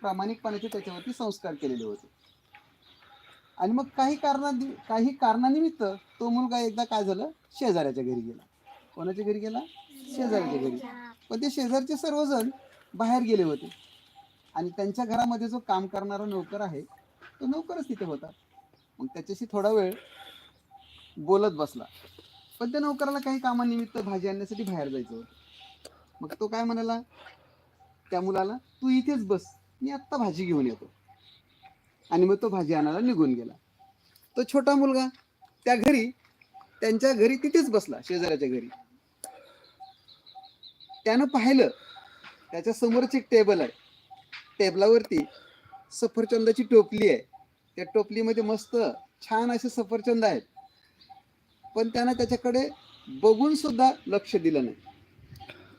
प्रामाणिकपणाचे त्याच्यावरती संस्कार केलेले होते. आणि मग काही कारणा काही कारणानिमित्त तो मुलगा एकदा काय झालं? शेजाऱ्याच्या घरी गेला. कोणाच्या घरी गेला? शेजाऱ्याच्या घरी. पण ते शेजारचे सर्वजण बाहेर गेले होते. आणि त्यांच्या घरामध्ये जो काम करणारा नोकर आहे तो नोकरच तिथे होता. मग त्याच्याशी थोडा वेळ बोलत बसला. पण त्या नोकराला काही कामानिमित्त भाजी आणण्यासाठी बाहेर जायचं होतं. मग तो काय म्हणाला? त्या मुलाला तू इथेच बस. मी आत्ता भाजी घेऊन येतो. आणि मग तो भाजी आणायला निघून गेला. तो छोटा मुलगा त्या घरी त्यांच्या घरी तिथेच बसला शेजाऱ्याच्या घरी. त्यानं पाहिलं त्याच्या समोरच एक टेबल आहे. टेबलावरती सफरचंदाची टोपली आहे. त्या टोपलीमध्ये मस्त छान असे सफरचंद आहेत. पण त्यानं त्याच्याकडे बघून सुद्धा लक्ष दिलं नाही.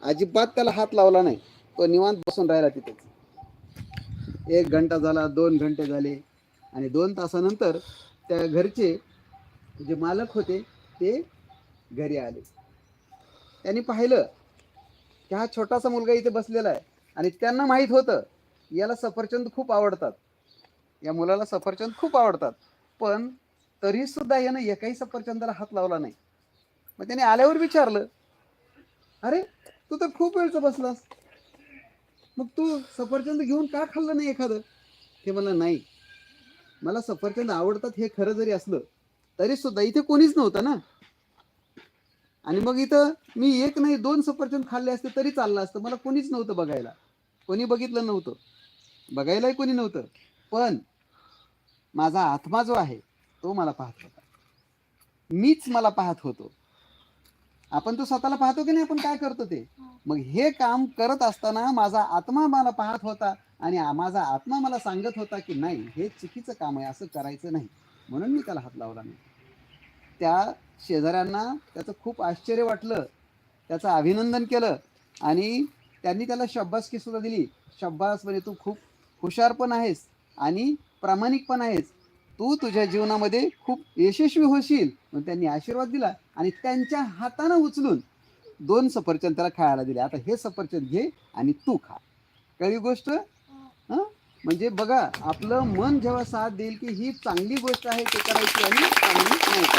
अजिबात त्याला हात लावला नाही. तो निवांत बसून राहिला तिथेच. एक घंटा झाला दोन घंटे झाले. आणि दोन तासानंतर त्या घरचे जे मालक होते ते घरी आले. त्यांनी पाहिलं की हा छोटासा मुलगा इथे बसलेला आहे. आणि त्यांना माहीत होतं याला सफरचंद खूप आवडतात. या मुलाला सफरचंद खूप आवडतात. पण तरी सुद्धा यानं एकाही सफरचंदाला हात लावला नाही. मग त्याने आल्यावर विचारलं अरे तू तर खूप वेळचं बसलास. मग तू सफरचंद घेऊन का खाल्लं नाही एखादं? ते म्हणलं नाही. मला सफरचंद आवडतात हे खरं जरी असलं तरी सुद्धा इथे कोणीच नव्हतं ना. आणि मग इथं मी एक नाही दोन सफरचंद खाल्ले असते तरी चाललं असतं. मला कोणीच नव्हतं बघायला. कोणी बघितलं नव्हतं. बघायलाही कोणी नव्हतं. पण माझा आत्मा जो आहे तो मला पाहत होता. मीच मला पाहत होतो. आपण तो स्वतःला पाहतो की नाही आपण काय करतो ते? मग हे काम करत असताना माझा आत्मा मला पाहत होता आणि माझा आत्मा मला सांगत होता की नाही हे चुकीचं काम आहे असं करायचं नाही. म्हणून मी त्याला हात लावला नाही त्या शेजाऱ्यांना त्याचं खूप आश्चर्य वाटलं. त्याचं अभिनंदन केलं आणि त्यांनी त्याला शब्बासकी सुद्धा दिली. शब्बास म्हणजे तू खूप हुशार पण आहेस आणि प्रामाणिक पण आहेस. तू तुझ्या जीवनामध्ये खूप यशस्वी होशील. मग त्यांनी आशीर्वाद दिला आणि त्यांच्या हातानं उचलून दोन सफरचंद त्याला खायला दिले. आता हे सफरचंद घे आणि तू खा. काही गोष्ट? म्हणजे बघा आपलं मन जेव्हा साथ देईल की ही चांगली गोष्ट आहे ते करायची आणि चांगली नाही.